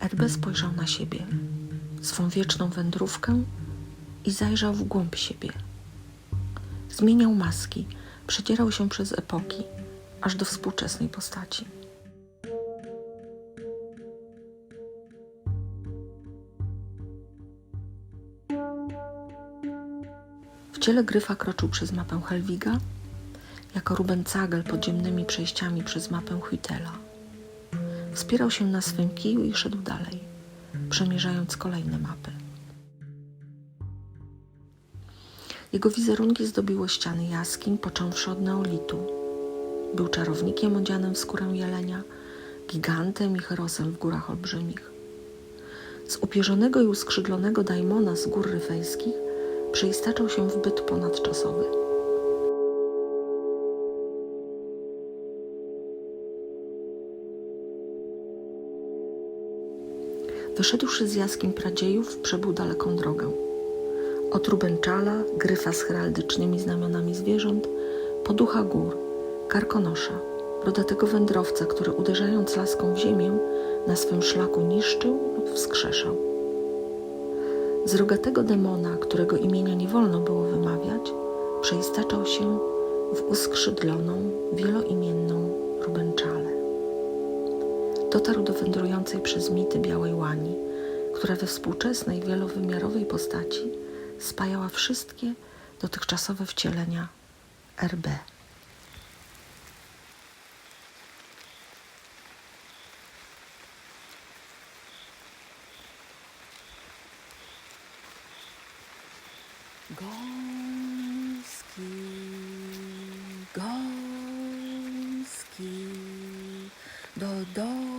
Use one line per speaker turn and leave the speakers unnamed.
RB spojrzał na siebie, swą wieczną wędrówkę i zajrzał w głąb siebie. Zmieniał maski, przedzierał się przez epoki, aż do współczesnej postaci. W ciele Gryfa kroczył przez mapę Helwiga, jako Ruben Cagel podziemnymi przejściami przez mapę Huitela. Wspierał się na swym kiju i szedł dalej, przemierzając kolejne mapy. Jego wizerunki zdobiły ściany jaskiń, począwszy od neolitu. Był czarownikiem odzianym w skórę jelenia, gigantem i herosem w górach olbrzymich. Z upierzonego i uskrzydlonego daimona z gór ryfejskich przeistaczał się w byt ponadczasowy. Wyszedłszy z jaskiń pradziejów, przebył daleką drogę. Od Rubenczala, gryfa z heraldycznymi znamionami zwierząt, po ducha gór, karkonosza, brodatego wędrowca, który uderzając laską w ziemię, na swym szlaku niszczył lub wskrzeszał. Z rogatego demona, którego imienia nie wolno było wymawiać, przeistaczał się w uskrzydloną, wieloimienną Rubenczalę. Dotarł do wędrującej przez mity białej łani, która we współczesnej, wielowymiarowej postaci spajała wszystkie dotychczasowe wcielenia RB. Gąski, gąski, do domu